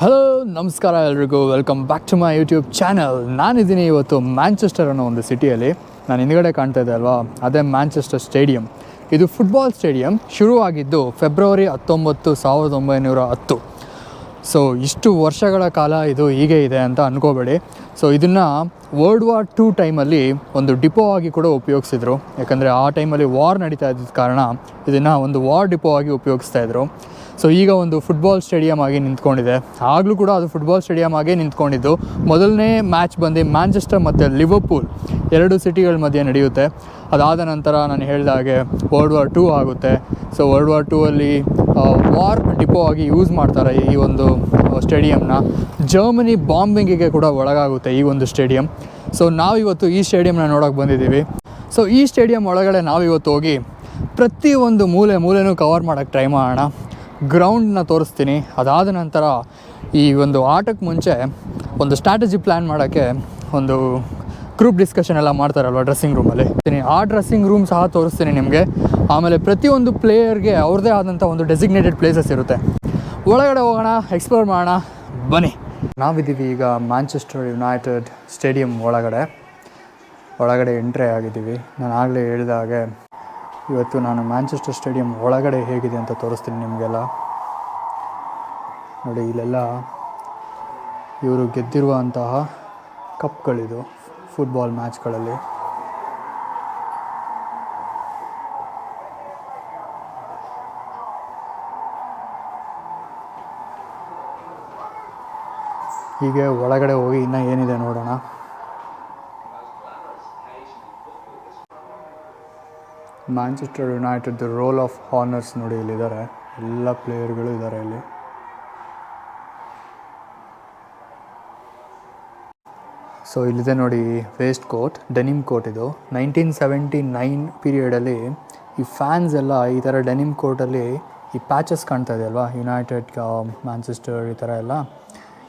Hello ನಮಸ್ಕಾರ ಎಲ್ರಿಗೂ. Welcome back to my YouTube channel ನಾನಿದ್ದೀನಿ ಇವತ್ತು ಮ್ಯಾಂಚೆಸ್ಟರ್ ಅನ್ನೋ ಒಂದು ಸಿಟಿಯಲ್ಲಿ ನಾನು ಹಿಂದ್ಗಡೆ ಕಾಣ್ತಾ ಇದ್ದೆ ಅಲ್ವಾ? ಅದೇ ಮ್ಯಾಂಚೆಸ್ಟರ್ ಸ್ಟೇಡಿಯಂ ಇದು ಫುಟ್ಬಾಲ್ ಸ್ಟೇಡಿಯಂ ಶುರುವಾಗಿದ್ದು ಫೆಬ್ರವರಿ ಹತ್ತೊಂಬತ್ತು ಸಾವಿರದ ಒಂಬೈನೂರ ಹತ್ತು. ಸೊ ಇಷ್ಟು ವರ್ಷಗಳ ಕಾಲ ಇದು ಹೀಗೆ ಇದೆ ಅಂತ ಅನ್ಕೋಬೇಡಿ. ಸೊ ಇದನ್ನು ವರ್ಲ್ಡ್ ವಾರ್ ಟೂ ಟೈಮಲ್ಲಿ ಒಂದು ಡಿಪೋ ಆಗಿ ಕೂಡ ಉಪಯೋಗಿಸಿದ್ರು. ಯಾಕಂದರೆ ಆ ಟೈಮಲ್ಲಿ ವಾರ್ ನಡೀತಾ ಇದ್ದಿದ್ದ ಕಾರಣ ಇದನ್ನು ಒಂದು ವಾರ್ ಡಿಪೋ ಆಗಿ ಉಪಯೋಗಿಸ್ತಾ ಇದ್ರು. ಸೊ ಈಗ ಒಂದು ಫುಟ್ಬಾಲ್ ಸ್ಟೇಡಿಯಂ ಆಗಿ ನಿಂತ್ಕೊಂಡಿದೆ. ಆಗಲೂ ಕೂಡ ಅದು ಫುಟ್ಬಾಲ್ ಸ್ಟೇಡಿಯಂ ಆಗೇ ನಿಂತ್ಕೊಂಡಿದ್ದು. ಮೊದಲನೇ ಮ್ಯಾಚ್ ಬಂದು ಮ್ಯಾಂಚೆಸ್ಟರ್ ಮತ್ತು ಲಿವರ್ಪೂಲ್ ಎರಡು ಸಿಟಿಗಳ ಮಧ್ಯೆ ನಡೆಯುತ್ತೆ. ಅದಾದ ನಂತರ ನಾನು ಹೇಳಿದ ಹಾಗೆ ವರ್ಲ್ಡ್ ವಾರ್ ಟೂ ಆಗುತ್ತೆ. ಸೊ ವರ್ಲ್ಡ್ ವಾರ್ ಟೂ ಅಲ್ಲಿ ವಾರ್ ಡಿಪೋ ಆಗಿ ಯೂಸ್ ಮಾಡ್ತಾರೆ ಈ ಒಂದು ಸ್ಟೇಡಿಯಂನ ಜರ್ಮನಿ ಬಾಂಬಿಂಗಿಗೆ ಕೂಡ ಒಳಗಾಗುತ್ತೆ ಈ ಒಂದು ಸ್ಟೇಡಿಯಂ ಸೊ ನಾವಿವತ್ತು ಈ ಸ್ಟೇಡಿಯಂನ ನೋಡೋಕೆ ಬಂದಿದ್ದೀವಿ. ಸೊ ಈ ಸ್ಟೇಡಿಯಂ ಒಳಗಡೆ ನಾವಿವತ್ತು ಹೋಗಿ ಪ್ರತಿಯೊಂದು ಮೂಲೆ ಮೂಲೆನೂ ಕವರ್ ಮಾಡೋಕ್ಕೆ ಟ್ರೈ ಮಾಡೋಣ. ಗ್ರೌಂಡ್ನ ತೋರಿಸ್ತೀನಿ. ಅದಾದ ನಂತರ ಈ ಒಂದು ಆಟಕ್ಕೆ ಮುಂಚೆ ಒಂದು ಸ್ಟ್ರಾಟಜಿ ಪ್ಲ್ಯಾನ್ ಮಾಡೋಕ್ಕೆ ಒಂದು ಗ್ರೂಪ್ ಡಿಸ್ಕಷನ್ ಎಲ್ಲ ಮಾಡ್ತಾರಲ್ವ ಡ್ರೆಸ್ಸಿಂಗ್ ರೂಮಲ್ಲಿ ಆ ಡ್ರೆಸ್ಸಿಂಗ್ ರೂಮ್ ಸಹ ತೋರಿಸ್ತೀನಿ ನಿಮಗೆ. ಆಮೇಲೆ ಪ್ರತಿಯೊಂದು ಪ್ಲೇಯರ್ಗೆ ಅವ್ರದ್ದೇ ಆದಂಥ ಒಂದು ಡೆಸಿಗ್ನೇಟೆಡ್ ಪ್ಲೇಸಸ್ ಇರುತ್ತೆ. ಒಳಗಡೆ ಹೋಗೋಣ ಎಕ್ಸ್ಪ್ಲೋರ್ ಮಾಡೋಣ, ಬನ್ನಿ. ನಾವಿದ್ದೀವಿ ಈಗ ಮ್ಯಾಂಚೆಸ್ಟರ್ ಯುನೈಟೆಡ್ ಸ್ಟೇಡಿಯಂ ಒಳಗಡೆ. ಒಳಗಡೆ ಎಂಟ್ರಿ ಆಗಿದ್ದೀವಿ. ನಾನು ಆಗಲೇ ಹೇಳಿದ ಹಾಗೆ ಇವತ್ತು ನಾನು ಮ್ಯಾಂಚೆಸ್ಟರ್ ಸ್ಟೇಡಿಯಂ ಒಳಗಡೆ ಹೇಗಿದೆ ಅಂತ ತೋರಿಸ್ತೀನಿ ನಿಮಗೆಲ್ಲ. ನೋಡಿ, ಇಲ್ಲೆಲ್ಲ ಇವರು ಗೆದ್ದಿರುವಂತಹ ಕಪ್ಗಳಿದು ಫುಟ್ಬಾಲ್ ಮ್ಯಾಚ್ಗಳಲ್ಲಿ ಹೀಗೆ ಒಳಗಡೆ ಹೋಗಿ ಇನ್ನೂ ಏನಿದೆ ನೋಡೋಣ. Manchester United roll of honours ನೋಡಿ ಇಲ್ಲಿದ್ದಾರೆ. ಎಲ್ಲ ಪ್ಲೇಯರ್ಗಳು ಇದ್ದಾರೆ ಇಲ್ಲಿ. ಸೊ ಇಲ್ಲಿದೆ ನೋಡಿ ವೇಸ್ಟ್ ಕೋಟ್ ಡೆನಿಮ್ ಕೋಟ್ ಇದು. ನೈನ್ಟೀನ್ ಸೆವೆಂಟಿ ನೈನ್ ಪೀರಿಯಡಲ್ಲಿ ಈ ಫ್ಯಾನ್ಸ್ ಎಲ್ಲ ಈ ಥರ ಡೆನಿಮ್ ಕೋಟಲ್ಲಿ ಈ ಪ್ಯಾಚಸ್ ಕಾಣ್ತಾ ಇದೆ ಅಲ್ವಾ? ಯುನೈಟೆಡ್ ಮ್ಯಾಂಚೆಸ್ಟರ್ ಈ ಥರ ಎಲ್ಲ.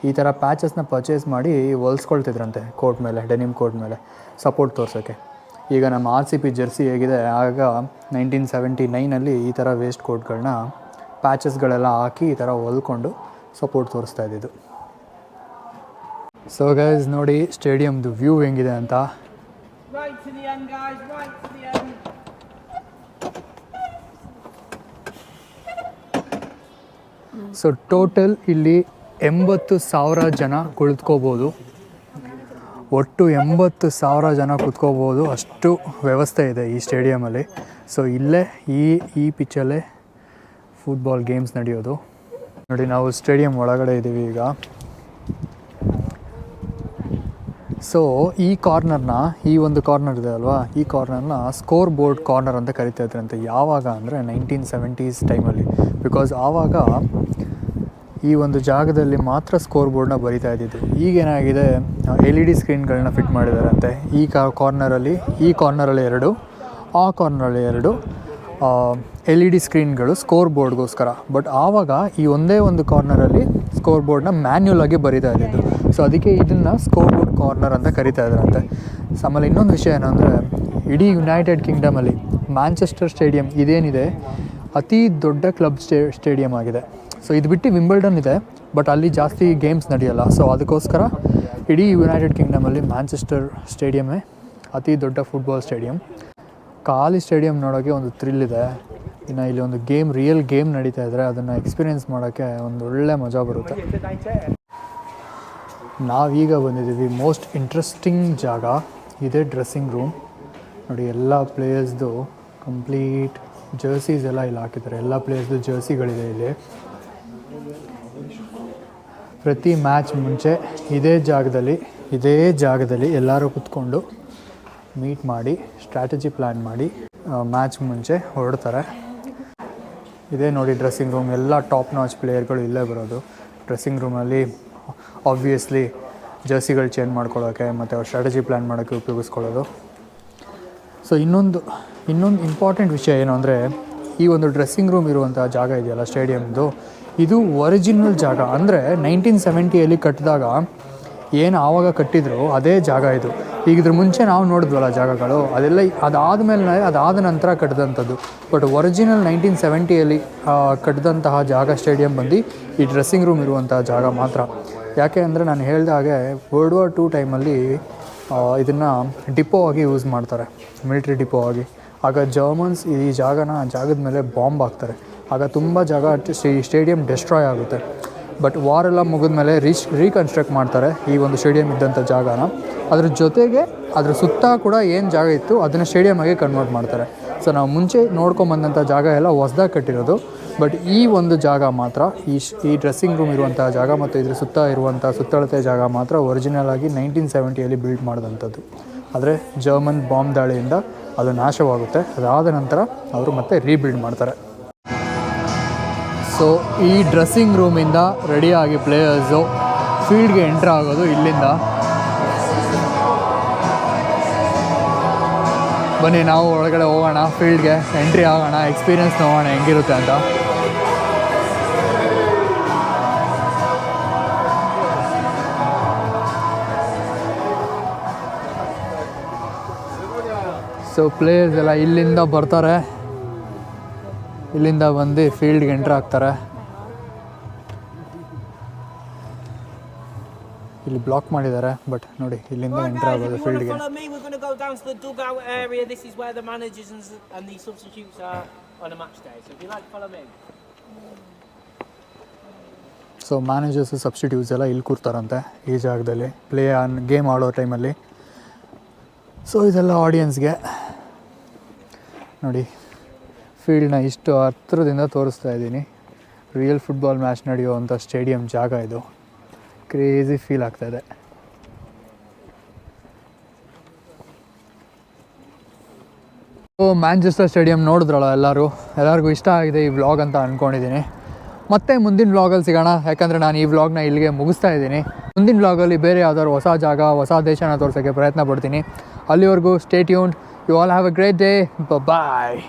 ಈ ಥರ ಪ್ಯಾಚಸ್ನ ಪರ್ಚೇಸ್ ಮಾಡಿ ಹೊಲ್ಸ್ಕೊಳ್ತಿದ್ರಂತೆ ಕೋಟ್ ಮೇಲೆ ಡೆನಿಮ್ ಕೋಟ್ ಮೇಲೆ. ಸಪೋರ್ಟ್ ತೋರ್ಸೋಕ್ಕೆ ಈಗ ನಮ್ಮ ಆರ್ ಸಿ ಪಿ ಜೆರ್ಸಿ ಹೇಗಿದೆ ಆಗ ನೈನ್ಟೀನ್ ಸೆವೆಂಟಿ ನೈನಲ್ಲಿ ಈ ಥರ ವೇಸ್ಟ್ ಕೋಟ್ಗಳನ್ನ ಪ್ಯಾಚಸ್ಗಳೆಲ್ಲ ಹಾಕಿ ಈ ಥರ ಹೊಲ್ಕೊಂಡು ಸಪೋರ್ಟ್ ತೋರಿಸ್ತಾ ಇದ್ದಿದ್ದು. ಸೊ ಗೈಸ್ ನೋಡಿ ಸ್ಟೇಡಿಯಮ್ದು ವ್ಯೂ ಹೆಂಗಿದೆ ಅಂತ. ಸೊ ಟೋಟಲ್ ಇಲ್ಲಿ ಎಂಬತ್ತು ಸಾವಿರ ಜನ ಕುಳಿತುಕೋಬೋದು. ಒಟ್ಟು ಎಂಬತ್ತು ಸಾವಿರ ಜನ ಕುತ್ಕೋಬೋದು. ಅಷ್ಟು ವ್ಯವಸ್ಥೆ ಇದೆ ಈ ಸ್ಟೇಡಿಯಮಲ್ಲಿ. ಸೊ ಇಲ್ಲೇ ಈ ಈ ಪಿಚ್ಚಲ್ಲೇ ಫುಟ್ಬಾಲ್ ಗೇಮ್ಸ್ ನಡೆಯೋದು. ನೋಡಿ, ನಾವು ಸ್ಟೇಡಿಯಂ ಒಳಗಡೆ ಇದ್ದೀವಿ ಈಗ. ಸೊ ಈ ಕಾರ್ನರ್ನ, ಈ ಒಂದು ಕಾರ್ನರ್ ಇದೆ ಅಲ್ವಾ? ಈ ಕಾರ್ನರ್ನ ಸ್ಕೋರ್ ಬೋರ್ಡ್ ಕಾರ್ನರ್ ಅಂತ ಕರಿತಾ ಇದ್ರಂತೆ. ಯಾವಾಗ ಅಂದರೆ ನೈನ್ಟೀನ್ ಸೆವೆಂಟೀಸ್ ಟೈಮಲ್ಲಿ ಬಿಕಾಸ್ ಆವಾಗ ಈ ಒಂದು ಜಾಗದಲ್ಲಿ ಮಾತ್ರ ಸ್ಕೋರ್ ಬೋರ್ಡ್ನ ಬರಿತಾ ಇದ್ದಿದ್ದು. ಈಗೇನಾಗಿದೆ ಎಲ್ ಇ ಡಿ ಸ್ಕ್ರೀನ್ಗಳನ್ನ ಫಿಟ್ ಮಾಡಿದಾರಂತೆ. ಈ ಕಾ ಕಾರ್ನರಲ್ಲಿ ಈ ಕಾರ್ನರಲ್ಲಿ ಎರಡು, ಆ ಕಾರ್ನರಲ್ಲಿ ಎರಡು ಎಲ್ ಇ ಡಿ ಸ್ಕ್ರೀನ್ಗಳು ಸ್ಕೋರ್ ಬೋರ್ಡ್ಗೋಸ್ಕರ ಬಟ್ ಆವಾಗ ಈ ಒಂದೇ ಒಂದು ಕಾರ್ನರಲ್ಲಿ ಸ್ಕೋರ್ ಬೋರ್ಡ್ನ ಮ್ಯಾನ್ಯುಲ್ ಆಗಿ ಬರಿತಾ ಇದ್ದಿದ್ದು. ಸೊ ಅದಕ್ಕೆ ಇದನ್ನು ಸ್ಕೋರ್ ಬೋರ್ಡ್ ಕಾರ್ನರ್ ಅಂತ ಕರಿತಾ ಇದ್ರಂತೆ. ಆಮೇಲೆ ಇನ್ನೊಂದು ವಿಷಯ ಏನಂದರೆ, ಇಡೀ ಯುನೈಟೆಡ್ ಕಿಂಗ್ಡಮಲ್ಲಿ ಮ್ಯಾಂಚೆಸ್ಟರ್ ಸ್ಟೇಡಿಯಂ ಇದೇನಿದೆ, ಅತಿ ದೊಡ್ಡ ಕ್ಲಬ್ ಸ್ಟೇ ಸ್ಟೇಡಿಯಂ ಆಗಿದೆ. ಸೊ ಇದು ಬಿಟ್ಟು ವಿಂಬಲ್ಡನ್ ಇದೆ ಬಟ್ ಅಲ್ಲಿ ಜಾಸ್ತಿ ಗೇಮ್ಸ್ ನಡೆಯಲ್ಲ. ಸೊ ಅದಕ್ಕೋಸ್ಕರ ಇಡೀ ಯುನೈಟೆಡ್ ಕಿಂಗ್ಡಮಲ್ಲಿ ಮ್ಯಾಂಚೆಸ್ಟರ್ ಸ್ಟೇಡಿಯಮ್ಮೇ ಅತಿ ದೊಡ್ಡ ಫುಟ್ಬಾಲ್ ಸ್ಟೇಡಿಯಂ ಖಾಲಿ ಸ್ಟೇಡಿಯಂ ನೋಡೋಕ್ಕೆ ಒಂದು ಥ್ರಿಲ್ ಇದೆ. ಇನ್ನು ಇಲ್ಲಿ ಒಂದು ಗೇಮ್ ರಿಯಲ್ ಗೇಮ್ ನಡೀತಾ ಇದ್ದರೆ ಅದನ್ನು ಎಕ್ಸ್ಪೀರಿಯೆನ್ಸ್ ಮಾಡೋಕ್ಕೆ ಒಂದು ಒಳ್ಳೆ ಮಜಾ ಬರುತ್ತೆ. ನಾವೀಗ ಬಂದಿದ್ದೀವಿ ಮೋಸ್ಟ್ ಇಂಟ್ರೆಸ್ಟಿಂಗ್ ಜಾಗ. ಇದೇ ಡ್ರೆಸ್ಸಿಂಗ್ ರೂಮ್ ನೋಡಿ, ಎಲ್ಲ ಪ್ಲೇಯರ್ಸ್ದು ಕಂಪ್ಲೀಟ್ ಜರ್ಸೀಸ್ ಎಲ್ಲ ಇಲ್ಲಿ ಹಾಕಿದ್ದಾರೆ. ಎಲ್ಲ ಪ್ಲೇಯರ್ಸ್ದು ಜರ್ಸಿಗಳಿದೆ ಇಲ್ಲಿ. ಪ್ರತಿ ಮ್ಯಾಚ್ ಮುಂಚೆ ಇದೇ ಜಾಗದಲ್ಲಿ ಇದೇ ಜಾಗದಲ್ಲಿ ಎಲ್ಲರೂ ಕುತ್ಕೊಂಡು ಮೀಟ್ ಮಾಡಿ ಸ್ಟ್ರಾಟಜಿ ಪ್ಲ್ಯಾನ್ ಮಾಡಿ ಮ್ಯಾಚ್ ಮುಂಚೆ ಹೊರಡ್ತಾರೆ. ಇದೇ ನೋಡಿ ಡ್ರೆಸ್ಸಿಂಗ್ ರೂಮ್ ಎಲ್ಲ ಟಾಪ್ ನಾಚ್ ಪ್ಲೇಯರ್ಗಳು ಇಲ್ಲೇ ಬರೋದು. ಡ್ರೆಸ್ಸಿಂಗ್ ರೂಮಲ್ಲಿ ಆಬ್ವಿಯಸ್ಲಿ ಜರ್ಸಿಗಳು ಚೇಂಜ್ ಮಾಡ್ಕೊಳ್ಳೋಕ್ಕೆ ಮತ್ತು ಅವ್ರ ಸ್ಟ್ರಾಟಜಿ ಪ್ಲ್ಯಾನ್ ಮಾಡೋಕ್ಕೆ ಉಪಯೋಗಿಸ್ಕೊಳ್ಳೋದು. ಸೊ ಇನ್ನೊಂದು ಇನ್ನೊಂದು ಇಂಪಾರ್ಟೆಂಟ್ ವಿಷಯ ಏನು ಅಂದರೆ ಈ ಒಂದು ಡ್ರೆಸ್ಸಿಂಗ್ ರೂಮ್ ಇರುವಂಥ ಜಾಗ ಇದೆಯಲ್ಲ ಸ್ಟೇಡಿಯಮ್ದು ಇದು ಒರಿಜಿನಲ್ ಜಾಗ. ಅಂದರೆ ನೈನ್ಟೀನ್ ಸೆವೆಂಟಿಯಲ್ಲಿ ಕಟ್ಟಿದಾಗ ಏನು ಆವಾಗ ಕಟ್ಟಿದ್ರು ಅದೇ ಜಾಗ ಇದು. ಈಗ ಇದ್ರ ಮುಂಚೆ ನಾವು ನೋಡಿದ್ವಲ್ಲ ಜಾಗಗಳು, ಅದೆಲ್ಲ ಅದಾದಮೇಲೆ ಅದಾದ ನಂತರ ಕಟ್ಟಿದಂಥದ್ದು. ಬಟ್ ಒರಿಜಿನಲ್ ನೈನ್ಟೀನ್ ಸೆವೆಂಟಿಯಲ್ಲಿ ಕಟ್ಟಿದಂತಹ ಜಾಗ ಸ್ಟೇಡಿಯಂ ಬಂದು ಈ ಡ್ರೆಸ್ಸಿಂಗ್ ರೂಮ್ ಇರುವಂತಹ ಜಾಗ ಮಾತ್ರ. ಯಾಕೆ ಅಂದರೆ ನಾನು ಹೇಳಿದ ಹಾಗೆ ವರ್ಲ್ಡ್ ವಾರ್ ಟೂ ಟೈಮಲ್ಲಿ ಇದನ್ನು ಡಿಪೋ ಆಗಿ ಯೂಸ್ ಮಾಡ್ತಾರೆ. ಮಿಲಿಟ್ರಿ ಡಿಪೋ ಆಗಿ. ಆಗ ಜರ್ಮನ್ಸ್ ಈ ಜಾಗನ ಜಾಗದ ಮೇಲೆ ಬಾಂಬ್ ಹಾಕ್ತಾರೆ. ಆಗ ತುಂಬ ಜಾಗ ಸ್ಟೇಡಿಯಂ ಡೆಸ್ಟ್ರಾಯ್ ಆಗುತ್ತೆ. ಬಟ್ ವಾರ್ ಎಲ್ಲ ಮುಗಿದ್ಮೇಲೆ ರೀಚ್ ರೀಕನ್ಸ್ಟ್ರಕ್ಟ್ ಮಾಡ್ತಾರೆ ಈ ಒಂದು ಸ್ಟೇಡಿಯಂ ಇದ್ದಂಥ ಜಾಗನ. ಅದ್ರ ಜೊತೆಗೆ ಅದ್ರ ಸುತ್ತ ಕೂಡ ಏನು ಜಾಗ ಇತ್ತು ಅದನ್ನು ಸ್ಟೇಡಿಯಮ್ ಆಗಿ ಕನ್ವರ್ಟ್ ಮಾಡ್ತಾರೆ. ಸೊ ನಾವು ಮುಂಚೆ ನೋಡ್ಕೊಂಬಂದಂಥ ಜಾಗ ಎಲ್ಲ ಹೊಸ್ದಾಗಿ ಕಟ್ಟಿರೋದು. ಬಟ್ ಈ ಒಂದು ಜಾಗ ಮಾತ್ರ, ಈ ಈ ಡ್ರೆಸ್ಸಿಂಗ್ ರೂಮ್ ಇರುವಂಥ ಜಾಗ ಮತ್ತು ಇದ್ರ ಸುತ್ತ ಇರುವಂಥ ಸುತ್ತಳತೆ ಜಾಗ ಮಾತ್ರ ಒರಿಜಿನಲ್ ಆಗಿ ನೈನ್ಟೀನ್ ಸೆವೆಂಟಿಯಲ್ಲಿ ಬಿಲ್ಡ್ ಮಾಡಿದಂಥದ್ದು ಆದರೆ ಜರ್ಮನ್ ಬಾಂಬ್ ದಾಳಿಯಿಂದ ಅದು ನಾಶವಾಗುತ್ತೆ. ಅದಾದ ನಂತರ ಅವರು ಮತ್ತೆ ರೀಬಿಲ್ಡ್ ಮಾಡ್ತಾರೆ. ಸೊ ಈ ಡ್ರೆಸ್ಸಿಂಗ್ ರೂಮಿಂದ ರೆಡಿಯಾಗಿ ಪ್ಲೇಯರ್ಸು ಫೀಲ್ಡ್ಗೆ ಎಂಟ್ರ್ ಆಗೋದು ಇಲ್ಲಿಂದ. ಬನ್ನಿ, ನಾವು ಒಳಗಡೆ ಹೋಗೋಣ ಫೀಲ್ಡ್ಗೆ ಎಂಟ್ರಿ ಆಗೋಣ ಎಕ್ಸ್ಪೀರಿಯನ್ಸ್ ನೋಡೋಣ ಹೆಂಗಿರುತ್ತೆ ಅಂತ. ಸೊ ಪ್ಲೇಯರ್ಸ್ ಎಲ್ಲ ಇಲ್ಲಿಂದ ಬರ್ತಾರೆ. ಇಲ್ಲಿಂದ ಬಂದು ಫೀಲ್ಡ್ಗೆ ಎಂಟ್ರ್ ಆಗ್ತಾರೆ. ಇಲ್ಲಿ ಬ್ಲಾಕ್ ಮಾಡಿದ್ದಾರೆ ಬಟ್ ನೋಡಿ ಇಲ್ಲಿಂದ ಎಂಟ್ರ್ ಆಗೋದು ಫೀಲ್ಡ್ಗೆ. ಸೊ ಮ್ಯಾನೇಜರ್ಸ್ ಸಬ್ಸ್ಟಿಟ್ಯೂಸ್ ಎಲ್ಲ ಇಲ್ಲಿ ಕೂರ್ತಾರಂತೆ ಈ ಜಾಗದಲ್ಲಿ. ಪ್ಲೇ ಆನ್ ಗೇಮ್ ಆಡೋ ಟೈಮಲ್ಲಿ ಸೊ ಇದೆಲ್ಲ ಆಡಿಯನ್ಸ್ಗೆ ನೋಡಿ ಫೀಲ್ಡ್ನ ಇಷ್ಟು ಹತ್ತಿರದಿಂದ ತೋರಿಸ್ತಾ ಇದ್ದೀನಿ. ರಿಯಲ್ ಫುಟ್ಬಾಲ್ ಮ್ಯಾಚ್ ನಡೆಯುವಂಥ ಸ್ಟೇಡಿಯಂ ಜಾಗ ಇದು. ಕ್ರೇಜಿ ಫೀಲ್ ಆಗ್ತಾಯಿದೆ ಓ ಮ್ಯಾಂಚೆಸ್ಟರ್ ಸ್ಟೇಡಿಯಂ ನೋಡಿದ್ರಲ್ಲ ಎಲ್ಲರೂ? ಎಲ್ಲರಿಗೂ ಇಷ್ಟ ಆಗಿದೆ ಈ ವ್ಲಾಗ್ ಅಂತ ಅಂದ್ಕೊಂಡಿದ್ದೀನಿ ಮತ್ತೆ ಮುಂದಿನ ವ್ಲಾಗಲ್ಲಿ ಸಿಗೋಣ. ಯಾಕಂದರೆ ನಾನು ಈ ವ್ಲಾಗ್ನ ಇಲ್ಲಿಗೆ ಮುಗಿಸ್ತಾ ಇದ್ದೀನಿ. ಮುಂದಿನ ವ್ಲಾಗಲ್ಲಿ ಬೇರೆ ಯಾವ್ದಾದ್ರು ಹೊಸ ಜಾಗ, ಹೊಸ ದೇಶನ ತೋರಿಸೋಕ್ಕೆ ಪ್ರಯತ್ನ ಪಡ್ತೀನಿ. ಅಲ್ಲಿವರೆಗೂ stay tuned you all have a great day bye